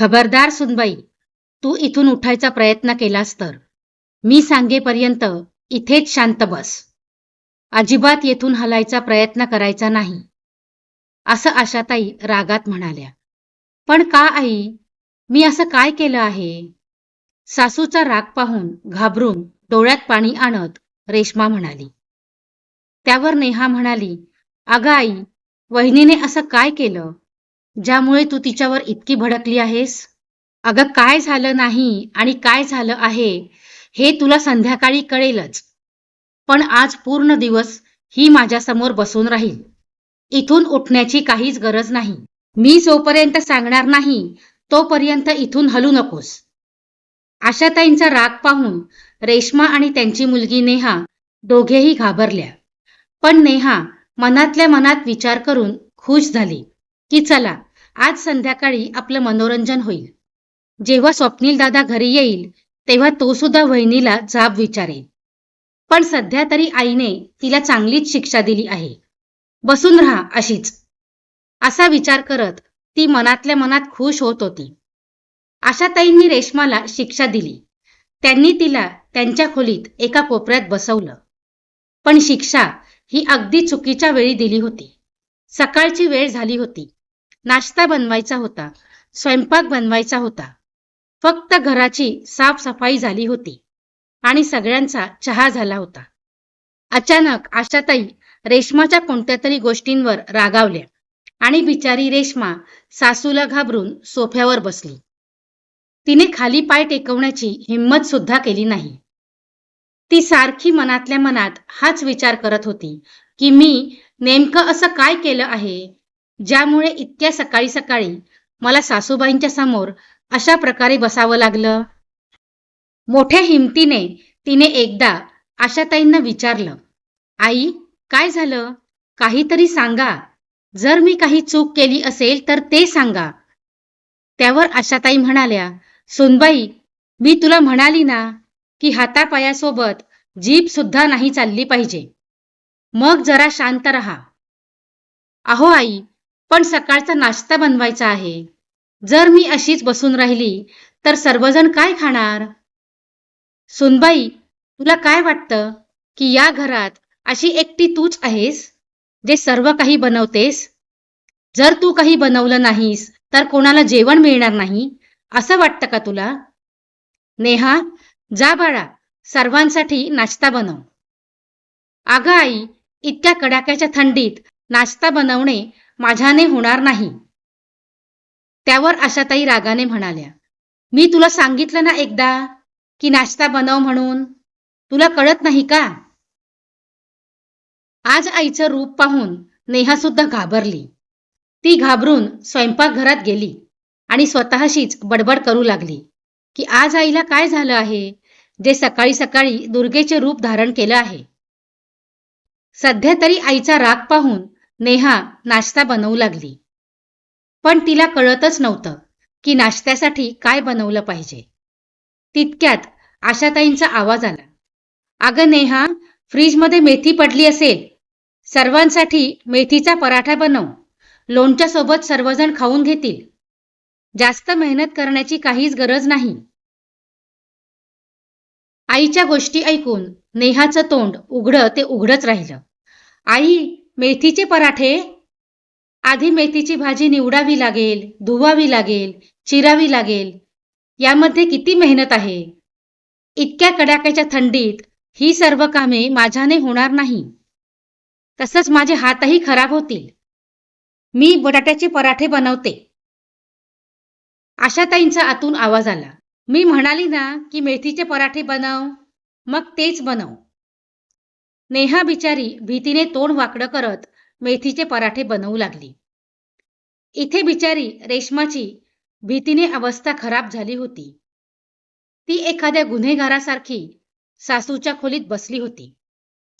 खबरदार सुनबाई तू इथून उठायचा प्रयत्न केलास तर. मी सांगेपर्यंत इथेच शांत बस. अजिबात येथून हलायचा प्रयत्न करायचा नाही. असं आशाताई रागात म्हणाल्या. पण का आई मी असं काय केलं आहे? सासूचा राग पाहून घाबरून डोळ्यात पाणी आणत रेश्मा म्हणाली. त्यावर नेहा म्हणाली अगं आई वहिनीने असं काय केलं? ज्यामुळे तू तिच्यावर इतकी भडकली आहेस? अगं काय झालं नाही आणि काय झालं आहे हे तुला संध्याकाळी कळेलच. पण आज पूर्ण दिवस ही माझ्यासमोर बसून राहील. इथून उठण्याची काहीच गरज नाही. मी जोपर्यंत सांगणार नाही तोपर्यंत इथून हलू नकोस. आशाताईंचा राग पाहून रेश्मा आणि त्यांची मुलगी नेहा दोघेही घाबरल्या. पण नेहा मनातल्या मनात विचार करून खुश झाली की चला आज संध्याकाळी आपलं मनोरंजन होईल. जेव्हा स्वप्नील दादा घरी येईल तेव्हा तो सुद्धा वहिनीला जाब विचारेल. पण सध्या तरी आईने तिला चांगलीच शिक्षा दिली आहे. बसून राहा अशीच. असा विचार करत ती मनातल्या मनात खुश होत होती. आशाताईंनी रेश्माला शिक्षा दिली. त्यांनी तिला त्यांच्या खोलीत एका कोपऱ्यात बसवलं. पण शिक्षा ही अगदी चुकीच्या वेळी दिली होती. सकाळची वेळ झाली होती. नाश्ता बनवायचा होता. स्वयंपाक बनवायचा होता. फक्त घराची साफसफाई झाली होती. आणि सगळ्यांचा चहा झाला होता. अचानक आशाताई रेशमाच्या कोणत्या तरी गोष्टींवर रागावल्या. आणि बिचारी रेश्मा सासूला घाबरून सोफ्यावर बसली. तिने खाली पाय टेकवण्याची हिंमत सुद्धा केली नाही. ती सारखी मनातल्या मनात हाच विचार करत होती की मी नेमकं असं काय केलं आहे? ज्यामुळे इतक्या सकाळी सकाळी मला सासूबाईंच्या समोर अशा प्रकारे बसावं लागलं. मोठ्या हिमतीने तिने एकदा आशाताईंना विचारलं आई काय झालं? काहीतरी सांगा. जर मी काही चूक केली असेल तर ते सांगा. त्यावर आशाताई म्हणाल्या सुनबाई मी तुला म्हणाली ना की हातापायासोबत जीभ सुद्धा नाही चालली पाहिजे. मग जरा शांत रहा. अहो आई पण सकाळचा नाश्ता बनवायचा आहे. जर मी अशीच बसून राहिली तर सर्वजण काय खाणार? सुनबाई तुला काय वाटतं की या घरात अशी एकटी तूच आहेस जे सर्व काही बनवतेस? जर तू काही बनवलं नाहीस तर कोणाला जेवण मिळणार नाही असं वाटतं का तुला? नेहा जा बाळा सर्वांसाठी नाश्ता बनव. अगं आई इतक्या कडाक्याच्या थंडीत नाश्ता बनवणे माझ्याने होणार नाही. त्यावर आशाताई रागाने म्हणाल्या मी तुला सांगितलं ना एकदा की नाश्ता बनव म्हणून. तुला कळत नाही का? आज आईचं रूप पाहून नेहा सुद्धा घाबरली. ती घाबरून स्वयंपाकघरात गेली आणि स्वतःशीच बडबड करू लागली की आज आईला काय झालं आहे जे सकाळी सकाळी दुर्गेचे रूप धारण केलं आहे. सध्या तरी आईचा राग पाहून नेहा नाश्ता बनवू लागली. पण तिला कळतच नव्हतं की नाश्त्यासाठी काय बनवलं पाहिजे. तितक्यात आशाताईंचा आवाज आला. अगं नेहा फ्रीजमध्ये मेथी पडली असेल. सर्वांसाठी मेथीचा पराठा बनव. लोणच्या सोबत सर्वजण खाऊन घेतील. जास्त मेहनत करण्याची काहीच गरज नाही. आईच्या गोष्टी ऐकून नेहाचं तोंड उघडं ते उघडच राहिलं. आई मेथीचे पराठे? आधी मेथीची भाजी निवडावी लागेल धुवावी लागेल चिरावी लागेल. यामध्ये किती मेहनत आहे? इतक्या कडाक्याच्या थंडीत ही सर्व कामे माझ्याने होणार नाही. तसंच माझे हातही खराब होतील. मी बटाट्याचे पराठे बनवते. आशाताईंचा आतून आवाज आला. मी म्हणाली ना की मेथीचे पराठे बनव मग तेच बनव. नेहा बिचारी भीतीने तोंड वाकडं करत मेथीचे पराठे बनवू लागली. इथे बिचारी रेशमाची भीतीने अवस्था खराब झाली होती. ती एखाद्या गुन्हेगारासारखी सासूच्या खोलीत बसली होती.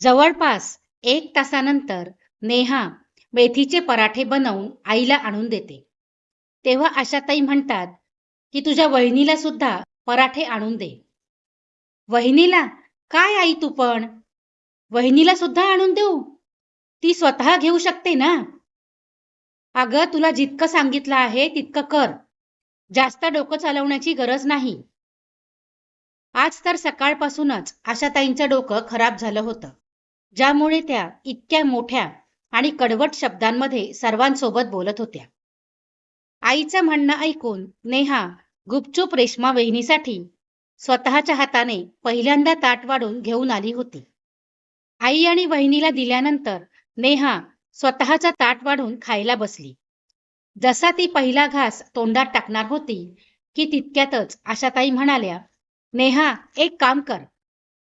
जवळपास एक तासानंतर नेहा मेथीचे पराठे बनवून आईला आणून देते. तेव्हा आशाताई म्हणतात की तुझ्या वहिनीला सुद्धा पराठे आणून दे. वहिनीला काय आई तू पण? वहिनीला सुद्धा आणून देऊ. ती स्वतः घेऊ शकते ना? अगं तुला जितकं सांगितलं आहे तितकं कर. जास्त डोकं चालवण्याची गरज नाही. आज तर सकाळपासूनच आशाताईंचं डोकं खराब झालं होतं. ज्यामुळे त्या इतक्या मोठ्या आणि कडवट शब्दांमध्ये सर्वांसोबत बोलत होत्या. आईचं म्हणणं ऐकून नेहा गुपचूप रेश्मा वहिनीसाठी स्वतःच्या हाताने पहिल्यांदा ताट वाढून घेऊन आली होती. आई आणि वहिनीला दिल्यानंतर नेहा स्वतःचा ताट वाढून खायला बसली. जसा ती पहिला घास तोंडात टाकणार होती की तितक्यातच आशाताई म्हणाल्या नेहा एक काम कर.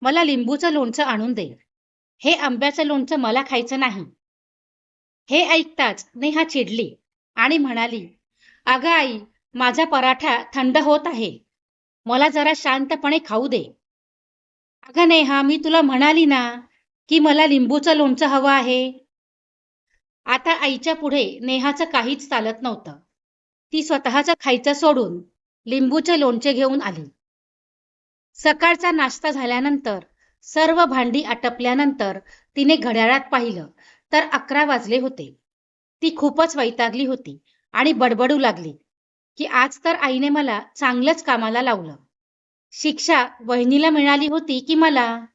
मला लिंबूचं लोणचं आणून दे. हे आंब्याचं लोणचं मला खायचं नाही. हे ऐकताच नेहा चिडली आणि म्हणाली अगं आई माझा पराठा थंड होत आहे. मला जरा शांतपणे खाऊ दे. अगं नेहा मी तुला म्हणाली ना की मला लिंबूचं लोणचं हवं आहे. आता आईच्या पुढे नेहाचं काहीच चालत नव्हतं. ती स्वतःचं खायचं सोडून लिंबूचे लोणचे घेऊन आली. सकाळचा नाश्ता झाल्यानंतर सर्व भांडी आटपल्यानंतर तिने घड्याळात पाहिलं तर अकरा वाजले होते. ती खूपच वैतागली होती आणि बडबडू लागली की आज तर आईने मला चांगलंच कामाला लावलं. शिक्षा वहिनीला मिळाली होती की मला?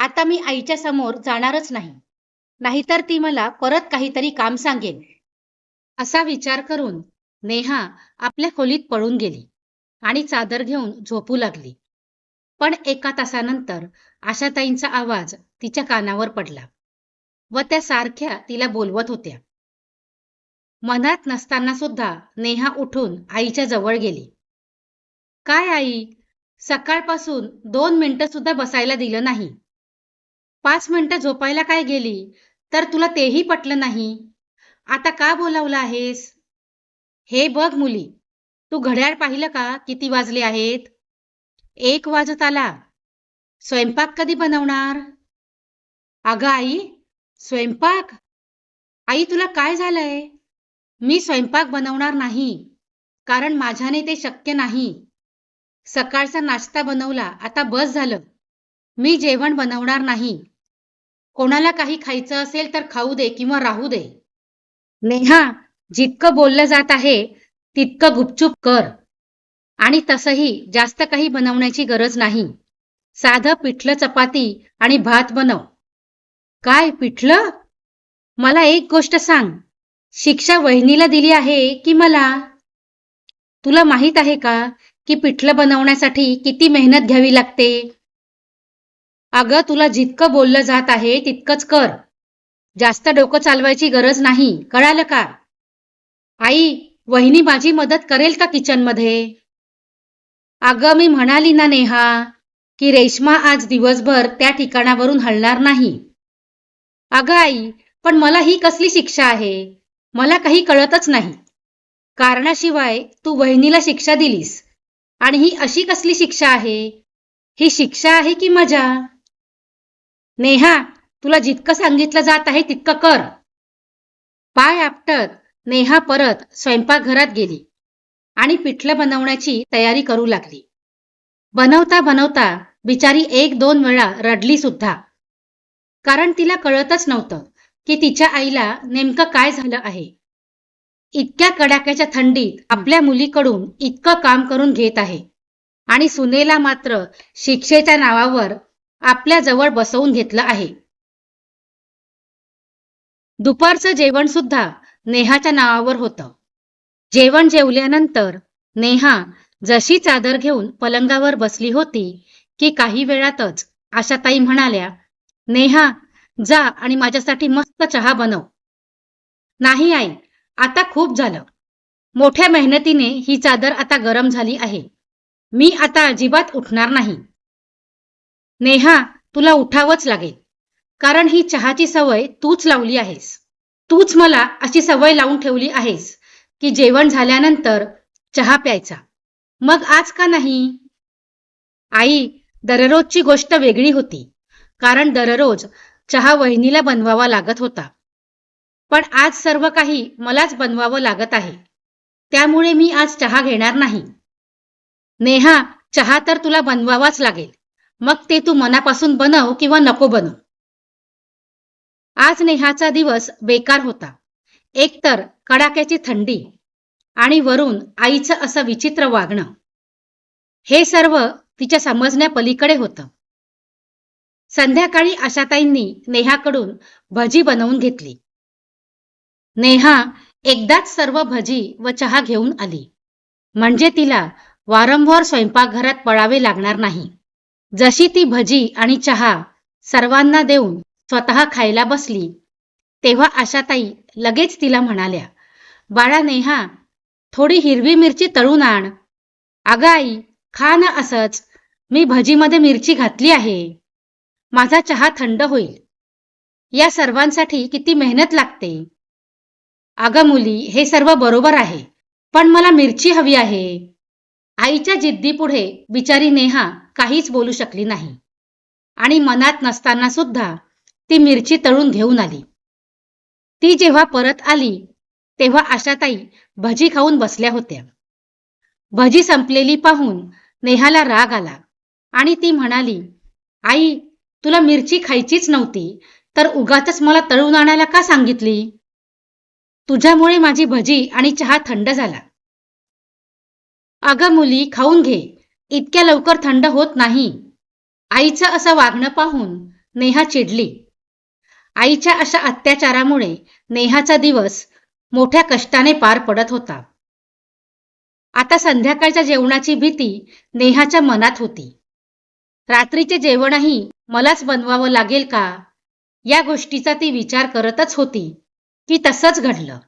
आता मी आईच्या समोर जाणारच नाही. नाहीतर ती मला परत काहीतरी काम सांगेल असा विचार करून नेहा आपल्या खोलीत पळून गेली आणि चादर घेऊन झोपू लागली. पण एका तासानंतर आशाताईंचा आवाज तिच्या कानावर पडला व त्या सारख्या तिला बोलवत होत्या. मनात नसताना सुद्धा नेहा उठून आईच्या जवळ गेली. काय आई? सकाळपासून दोन मिनिटं सुद्धा बसायला दिलं नाही. पाच मिनिटं झोपायला काय गेली? तर तुला तेही पटलं नाही. आता का बोलावलं आहेस? हे बघ मुली तू घड्याळ पाहिलं का किती वाजले आहेत? एक वाजत आला. स्वयंपाक कधी बनवणार? अगं आई स्वयंपाक? आई तुला काय झालंय? मी स्वयंपाक बनवणार नाही कारण माझ्याने ते शक्य नाही. सकाळचा नाश्ता बनवला आता बस झालं. मी जेवण बनवणार नाही. कोणाला काही खायचं असेल तर खाऊ दे किंवा राहू दे. नेहा जितकं बोललं जात आहे तितकं गुपचूप कर. आणि तसंही जास्त काही बनवण्याची गरज नाही. साधं पिठलं चपाती आणि भात बनव. काय पिठलं? मला एक गोष्ट सांग. शिक्षा वहिनीला दिली आहे की मला? तुला माहीत आहे का की पिठलं बनवण्यासाठी किती मेहनत घ्यावी लागते? अगं तुला जितकं बोललं जात आहे तितकंच कर. जास्त डोकं चालवायची गरज नाही. कळालं का? आई वहिनी माझी मदत करेल का किचनमध्ये? अगं मी म्हणाली ना नेहा की रेश्मा आज दिवसभर त्या ठिकाणावरून हलणार नाही. अगं आई पण मला ही कसली शिक्षा आहे? मला काही कळतच नाही. कारणाशिवाय तू वहिनीला शिक्षा दिलीस. आणि ही अशी कसली शिक्षा आहे? ही शिक्षा आहे की मजा? नेहा तुला जितकं सांगितलं जात आहे तितकं कर. पाय आपटत नेहा परत स्वयंपाकघरात गेली आणि पिठलं बनवण्याची तयारी करू लागली. बनवता बनवता बिचारी एक दोन वेळा रडली सुद्धा. कारण तिला कळतच नव्हतं की तिच्या आईला नेमकं काय झालं आहे. इतक्या कडाक्याच्या थंडीत आपल्या मुलीकडून इतकं काम करून घेत आहे आणि सुनेला मात्र शिक्षेच्या नावावर आपल्या जवळ बसवून घेतलं आहे. दुपारचं जेवण सुद्धा नेहाच्या नावावर होतं. जेवण जेवल्यानंतर नेहा जशी चादर घेऊन पलंगावर बसली होती की काही वेळातच आशाताई म्हणाल्या नेहा जा आणि माझ्यासाठी मस्त चहा बनव. नाही आई आता खूप झालं. मोठ्या मेहनतीने ही चादर आता गरम झाली आहे. मी आता अजिबात उठणार नाही. नेहा तुला उठावंच लागेल. कारण ही चहाची सवय तूच लावली आहेस. तूच मला अशी सवय लावून ठेवली आहेस की जेवण झाल्यानंतर चहा प्यायचा. मग आज का नाही? आई दररोजची गोष्ट वेगळी होती. कारण दररोज चहा वहिनीला बनवावा लागत होता. पण आज सर्व काही मलाच बनवावं लागत आहे. त्यामुळे मी आज चहा घेणार नाही. नेहा चहा तर तुला बनवावाच लागेल. मग ते तू मनापासून बनव किंवा नको बनव. आज नेहाचा दिवस बेकार होता. एकतर कडाक्याची थंडी आणि वरून आईचं असं विचित्र वागणं. हे सर्व तिच्या समजण्यापलीकडे होतं. संध्याकाळी आशाताईंनी नेहाकडून भजी बनवून घेतली. नेहा एकदाच सर्व भजी व चहा घेऊन आली. म्हणजे तिला वारंवार स्वयंपाकघरात पळावे लागणार नाही. जशी ती भजी आणि चहा सर्वांना देऊन स्वतः खायला बसली तेव्हा आशाताई लगेच तिला म्हणाल्या बाळा नेहा थोडी हिरवी मिरची तळून आण. अगं आई खा ना असंच. मी भजीमध्ये मिरची घातली आहे. माझा चहा थंड होईल. या सर्वांसाठी किती मेहनत लागते. अगं मुली हे सर्व बरोबर आहे पण मला मिरची हवी आहे. आईच्या जिद्दीपुढे बिचारी नेहा काहीच बोलू शकली नाही. आणि मनात नसताना सुद्धा ती मिरची तळून घेऊन आली. ती जेव्हा परत आली तेव्हा आशाताई भजी खाऊन बसल्या होत्या. भजी संपलेली पाहून नेहाला राग आला आणि ती म्हणाली आई तुला मिरची खायचीच नव्हती तर उगाच मला तळून आणायला का सांगितली? तुझ्यामुळे माझी भजी आणि चहा थंड झाला. अगं मुली खाऊन घे. इतक्या लवकर थंड होत नाही. आईचं असं वागणं पाहून नेहा चिडली. आईच्या अशा अत्याचारामुळे नेहाचा दिवस मोठ्या कष्टाने पार पडत होता. आता संध्याकाळच्या जेवणाची भीती नेहाच्या मनात होती. रात्रीचे जेवणही मलाच बनवावं लागेल का? या गोष्टीचा ती विचार करतच होती की तसंच घडलं.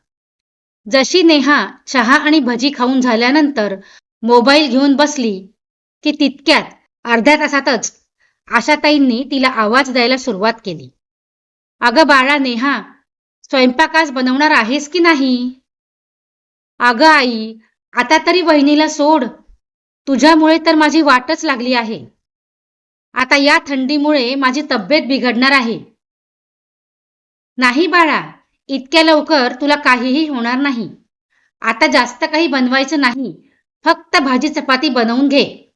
जशी नेहा चहा आणि भजी खाऊन झाल्यानंतर मोबाईल घेऊन बसली की तितक्यात अर्ध्या तासातच आशाताईंनी तिला आवाज द्यायला सुरुवात केली. अगं बाळा नेहा स्वयंपाकास बनवणार आहेस की नाही? अगं आई आता तरी वहिनीला सोड. तुझ्यामुळे तर माझी वाटच लागली आहे. आता या थंडीमुळे माझी तब्येत बिघडणार आहे. नाही बाळा इतक्या लवकर तुला काहीही होणार नाही. आता जास्त काही बनवायचं नाही. फक्त भाजी चपाती बनवून घे.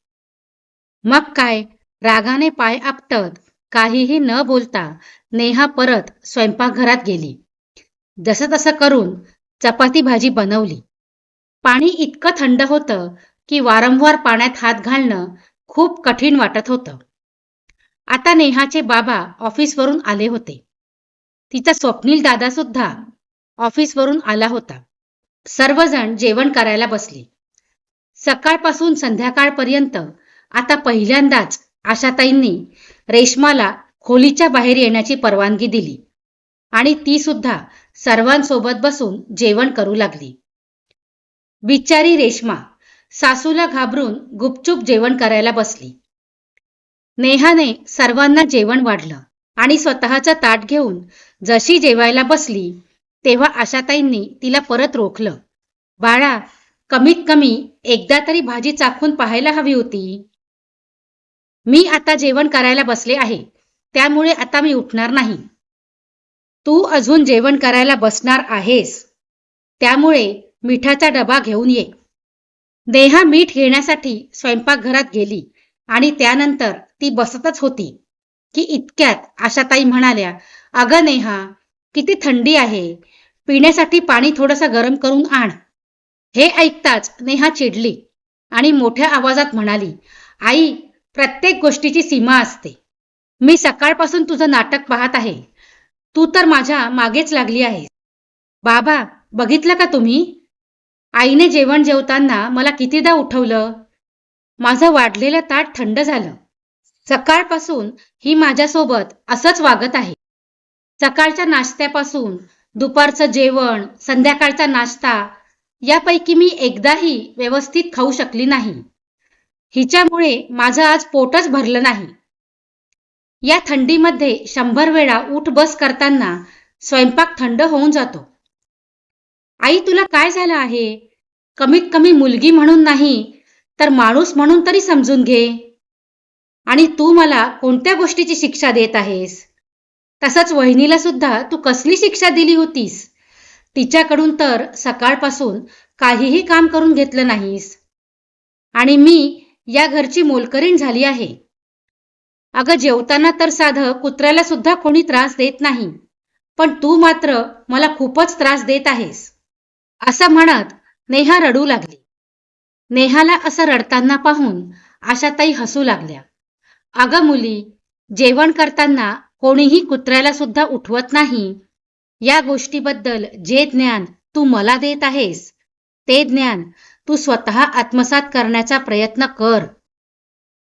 मग काय? रागाने पाय आपटत काहीही न बोलता नेहा परत स्वयंपाकघरात गेली. जसं तसं करून चपाती भाजी बनवली. पाणी इतकं थंड होतं की वारंवार पाण्यात हात घालणं खूप कठीण वाटत होतं. आता नेहाचे बाबा ऑफिसवरून आले होते. तिचा स्वप्नील दादा सुद्धा ऑफिसवरून आला होता. सर्वजण जेवण करायला बसले. सकाळपासून संध्याकाळपर्यंत आता पहिल्यांदाच आशाताईंनी रेशमाला खोलीच्या बाहेर येण्याची परवानगी दिली. आणि ती सुद्धा सर्वांसोबत बसून जेवण करू लागली. बिचारी रेशमा सासूला घाबरून गुपचूप जेवण करायला बसली. नेहाने सर्वांना जेवण वाढलं आणि स्वतःचं ताट घेऊन जशी जेवायला बसली तेव्हा आशाताईंनी तिला परत रोखलं. बाळा कमीत कमी एकदा तरी भाजी चाखून पाहायला हवी होती. मी आता जेवण करायला बसले आहे. त्यामुळे आता मी उठणार नाही. तू अजून जेवण करायला बसणार आहेस. त्यामुळे मिठाचा डबा घेऊन ये. नेहा मीठ घेण्यासाठी स्वयंपाकघरात गेली आणि त्यानंतर ती बसतच होती. की इतक्यात आशाताई म्हणाल्या अगं नेहा किती थंडी आहे. पिण्यासाठी पाणी थोडंसं गरम करून आण. हे ऐकताच नेहा चिडली आणि मोठ्या आवाजात म्हणाली आई प्रत्येक गोष्टीची सीमा असते. मी सकाळपासून तुझं नाटक पाहत आहे. तू तर माझ्या मागेच लागली आहेस. बाबा बघितलं का तुम्ही? आईने जेवण जेवताना मला कितीदा उठवलं? माझं वाढलेलं ताट थंड झालं. सकाळपासून ही माझ्यासोबत असंच वागत आहे. सकाळच्या नाश्त्यापासून दुपारचं जेवण संध्याकाळचा नाश्ता यापैकी मी एकदाही व्यवस्थित खाऊ शकली नाही. हिच्यामुळे माझं आज पोटच भरलं नाही. या थंडीमध्ये शंभर वेळा उठ बस करताना स्वयंपाक थंड होऊन जातो. आई तुला काय झालं आहे? कमीत कमी मुलगी म्हणून नाही तर माणूस म्हणून तरी समजून घे. आणि तू मला कोणत्या गोष्टीची शिक्षा देत आहेस? तसंच वहिनीला सुद्धा तू कसली शिक्षा दिली होतीस? तिच्याकडून तर सकाळपासून काहीही काम करून घेतलं नाहीस. आणि मी या घरची मोलकरीण झाली आहे. अगं जेवताना तर साधं कुत्र्याला सुद्धा कोणी त्रास देत नाही पण तू मात्र मला खूपच त्रास देत आहेस. असं म्हणत नेहा रडू लागली. नेहाला असं रडताना पाहून आशाताई हसू लागल्या. अगं मुली जेवण करताना कोणीही कुत्र्याला सुद्धा उठवत नाही. या गोष्टीबद्दल जे ज्ञान तू मला देत आहेस ते ज्ञान तू स्वतः आत्मसात करण्याचा प्रयत्न कर.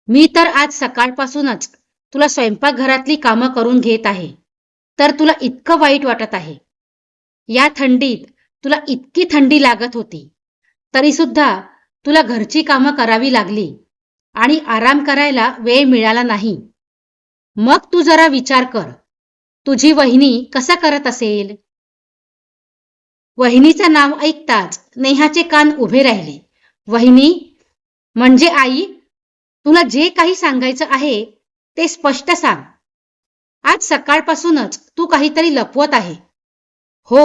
मी तर आज सकाळपासूनच तुला स्वयंपाकघरातली कामं करून घेत आहे. तर तुला इतकं वाईट वाटत आहे. या थंडीत तुला इतकी थंडी लागत होती. तरी सुद्धा तुला घरची कामं करावी लागली आणि आराम करायला वेळ मिळाला नाही. मग तू जरा विचार कर. तुझी वहिनी कसा करत असेल? वहिनीचं नाव ऐकताच नेहाचे कान उभे राहिले. वहिनी म्हणजे आई तुला जे काही सांगायचं आहे ते स्पष्ट सांग. आज सकाळपासूनच तू काहीतरी लपवत आहे. हो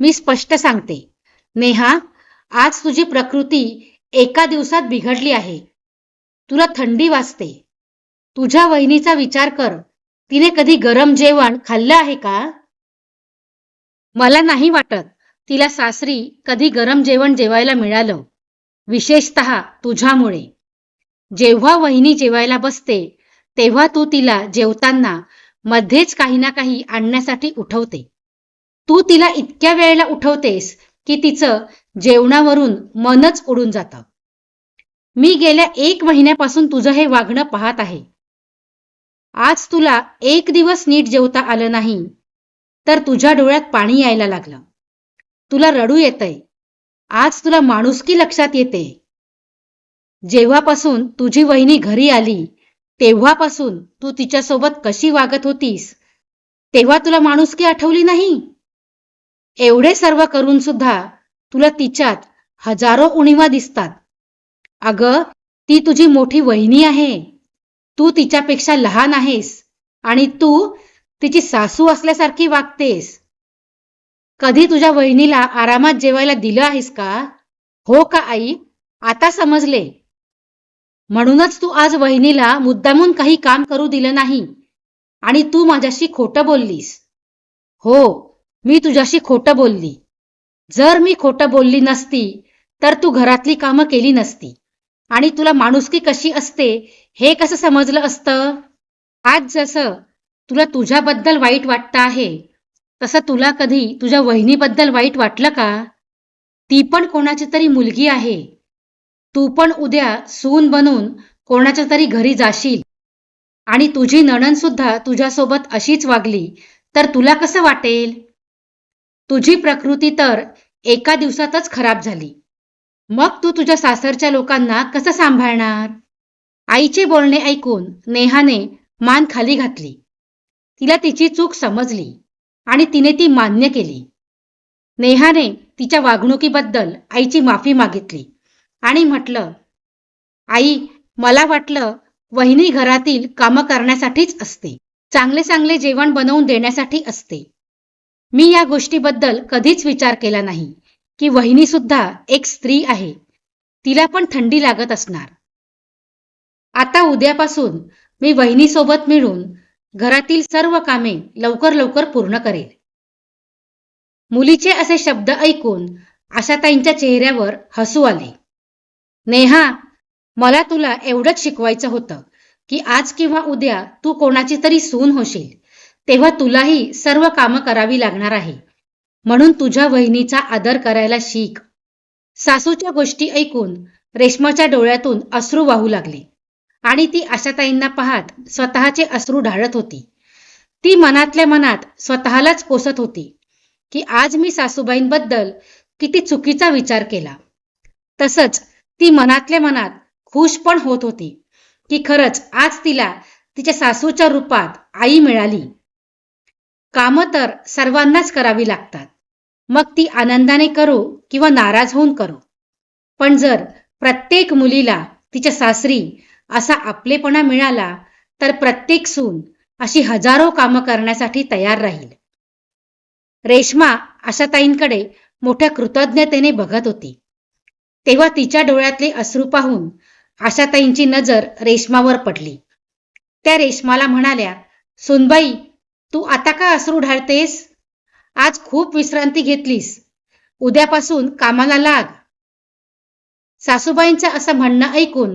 मी स्पष्ट सांगते. नेहा आज तुझी प्रकृती एका दिवसात बिघडली आहे. तुला थंडी वाजते. तुझ्या वहिनीचा विचार कर. तिने कधी गरम जेवण खाल्लं आहे का? मला नाही वाटत. तिला सासरी कधी गरम जेवण जेवायला मिळालं? विशेषत तुझ्यामुळे. जेव्हा वहिनी जेवायला बसते तेव्हा तू तिला जेवताना मध्येच काही ना काही आणण्यासाठी उठवते. तू तिला इतक्या वेळेला उठवतेस की तिचं जेवणावरून मनच उडून जातं. मी गेल्या एक महिन्यापासून तुझं हे वागणं पाहत आहे. आज तुला एक दिवस नीट जेवता आलं नाही तर तुझ्या डोळ्यात पाणी यायला लागलं. तुला रडू येतंय. आज तुला माणुसकी लक्षात येते. जेव्हापासून तुझी वहिनी घरी आली तेव्हापासून तू तिच्यासोबत कशी वागत होतीस? तेव्हा तुला माणुसकी आठवली नाही? एवढे सर्व करून सुद्धा तुला तिच्यात हजारो उणीवा दिसतात. अगं ती तुझी मोठी वहिनी आहे. तू तिच्यापेक्षा लहान आहेस आणि तू तिची सासू असल्यासारखी वागतेस. कधी तुझ्या वहिनीला आरामात जेवायला दिलं आहेस का? हो का आई? आता समजले. म्हणूनच तू आज वहिनीला मुद्दामून काही काम करू दिलं नाही आणि तू माझ्याशी खोटं बोललीस. हो मी तुझ्याशी खोटं बोलली. जर मी खोटं बोलली नसती तर तू घरातली कामं केली नसती. आणि तुला माणुसकी कशी असते हे कसं समजलं असतं? आज जसं तुला तुझ्याबद्दल वाईट वाटतं आहे तसं तुला कधी तुझ्या वहिनीबद्दल वाईट वाटलं का? ती पण कोणाची तरी मुलगी आहे. तू पण उद्या सून बनून कोणाच्या तरी घरी जाशील. आणि तुझी नणन सुद्धा तुझ्यासोबत अशीच वागली तर तुला कसं वाटेल? तुझी प्रकृती तर एका दिवसातच खराब झाली. मग तू तुझ्या सासरच्या लोकांना कसं सांभाळणार? आईचे बोलणे ऐकून नेहाने मान खाली घातली. तिला तिची चूक समजली. आणि तिने ती मान्य केली. नेहाने तिच्या वागणुकीबद्दल आईची माफी मागितली आणि म्हटलं आई मला वाटलं वहिनी घरातील कामं करण्यासाठीच असते. चांगले चांगले जेवण बनवून देण्यासाठी असते. मी या गोष्टीबद्दल कधीच विचार केला नाही की वहिनी सुद्धा एक स्त्री आहे. तिला पण थंडी लागत असणार. आता उद्यापासून मी वहिनीसोबत मिळून घरातील सर्व कामे लवकर लवकर पूर्ण करेल. मुलीचे असे शब्द ऐकून आशाताईंच्या चेहऱ्यावर हसू आले. नेहा मला तुला एवढंच शिकवायचं होतं की आज किंवा उद्या तू कोणाची तरी सून होशील तेव्हा तुलाही सर्व कामं करावी लागणार आहे. म्हणून तुझ्या वहिनीचा आदर करायला शिक. सासूच्या गोष्टी ऐकून रेशमाच्या डोळ्यातून अश्रू वाहू लागले. आणि ती आशाताईंना पाहत स्वतःचे अश्रू ढाळत होती. ती मनातल्या मनात स्वतःलाच कोसत होती की आज मी सासूबाईंबद्दल किती चुकीचा विचार केला. तसंच ती मनातल्या मनात खुश पण होत होती की खरंच आज तिला तिच्या सासूच्या रूपात आई मिळाली. कामं तर सर्वांनाच करावी लागतात. मग ती आनंदाने करू किंवा नाराज होऊन करू. पण जर प्रत्येक मुलीला तिच्या सासरी असा आपलेपणा मिळाला तर प्रत्येक सून अशी हजारो कामं करण्यासाठी तयार राहील. रेश्मा आशाताईंकडे मोठ्या कृतज्ञतेने बघत होती. तेव्हा तिच्या डोळ्यातले अश्रू पाहून आशाताईंची नजर रेशमावर पडली. त्या रेशमाला म्हणाल्या सुनबाई तू आता का अश्रू ढाळतेस? आज खूप विश्रांती घेतलीस. उद्यापासून कामाला लाग. सासूबाईंचं असं म्हणणं ऐकून